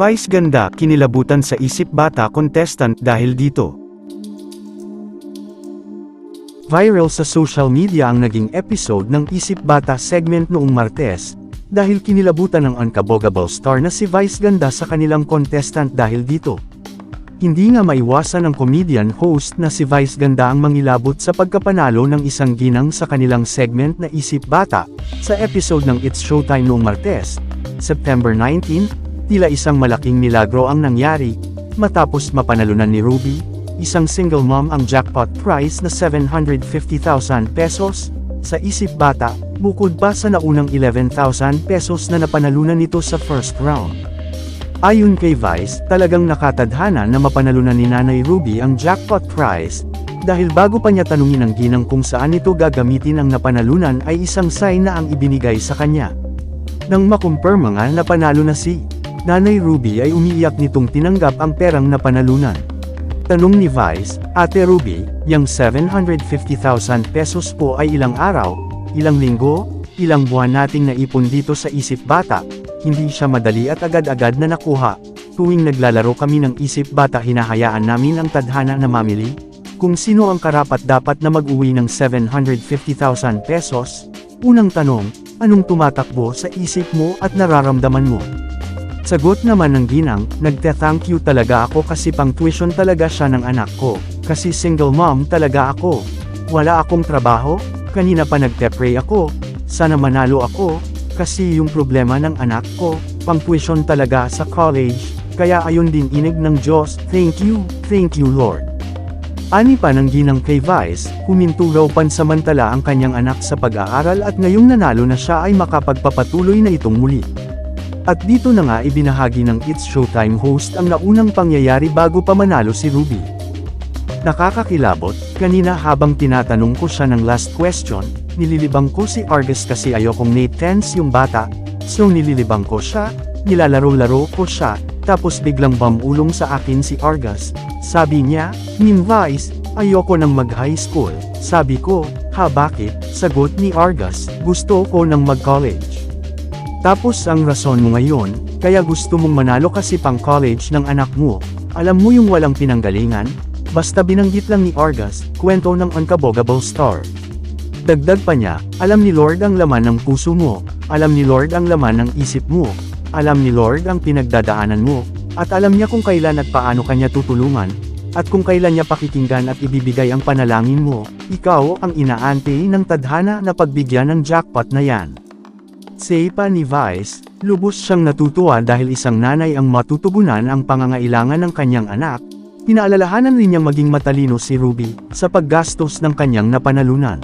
Vice ganda kinilabutan sa isip bata contestant dahil dito. Viral sa social media ang naging episode ng Isip Bata segment noong Martes, dahil kinilabutan ng unkabogable star na si Vice Ganda sa kanilang contestant dahil dito. Hindi nga maiwasan ng comedian host na si Vice Ganda ang mangilabot sa pagkapanalo ng isang ginang sa kanilang segment na Isip Bata, sa episode ng It's Showtime noong Martes, September 19, tila isang malaking milagro ang nangyari, matapos mapanalunan ni Ruby, isang single mom ang jackpot prize na 750,000 pesos, sa Isip Bata, bukod pa sa naunang 11,000 pesos na napanalunan nito sa first round. Ayon kay Vice, talagang nakatadhana na mapanalunan ni Nanay Ruby ang jackpot prize, dahil bago pa niya tanungin ang ginang kung saan ito gagamitin ang napanalunan ay isang sign na ang ibinigay sa kanya. Nang makumpirma nga na panalo na si Nanay Ruby ay umiiyak nitong tinanggap ang perang napanalunan. Tanong ni Vice, Ate Ruby, yung 750,000 pesos po ay ilang araw, ilang linggo, ilang buwan nating naipon dito sa Isip Bata, hindi siya madali at agad-agad na nakuha. Tuwing naglalaro kami ng Isip Bata hinahayaan namin ang tadhana na mamili, kung sino ang karapat dapat na mag-uwi ng 750,000 pesos. Unang tanong, anong tumatakbo sa isip mo at nararamdaman mo? Sagot naman ng ginang, nagte-thank you talaga ako kasi pang tuition talaga siya ng anak ko, kasi single mom talaga ako. Wala akong trabaho, kanina pa nagte-pray ako, sana manalo ako, kasi yung problema ng anak ko, pang tuition talaga sa college, kaya ayon din inig ng Diyos, thank you, thank you Lord. Ani pa ng ginang kay Vice, huminto raw pansamantala ang kanyang anak sa pag-aaral at ngayong nanalo na siya ay makapagpapatuloy na itong muli. At dito na nga ibinahagi ng It's Showtime host ang naunang pangyayari bago pa manalo si Ruby. Nakakakilabot, kanina habang tinatanong ko siya ng last question, nililibang ko si Argus kasi ayokong Nate tense yung bata, so nililibang ko siya, nilalaro-laro ko siya, tapos biglang bamulong sa akin si Argus. Sabi niya, Nim Vice, ayoko nang mag-high school. Sabi ko, ha bakit? Sagot ni Argus, gusto ko nang mag-college. Tapos ang rason mo ngayon, kaya gusto mong manalo kasi pang college ng anak mo, alam mo yung walang pinanggalingan? Basta binanggit lang ni Argus, kwento ng unkabogable star. Dagdag pa niya, alam ni Lord ang laman ng puso mo, alam ni Lord ang laman ng isip mo, alam ni Lord ang pinagdadaanan mo, at alam niya kung kailan at paano kanya tutulungan, at kung kailan niya pakikinggan at ibibigay ang panalangin mo, ikaw ang inaante ng tadhana na pagbigyan ng jackpot na yan. Say ni Vice, lubos siyang natutuwa dahil isang nanay ang matutugunan ang pangangailangan ng kanyang anak, pinaalalahanan rin niyang maging matalino si Ruby, sa paggastos ng kanyang napanalunan.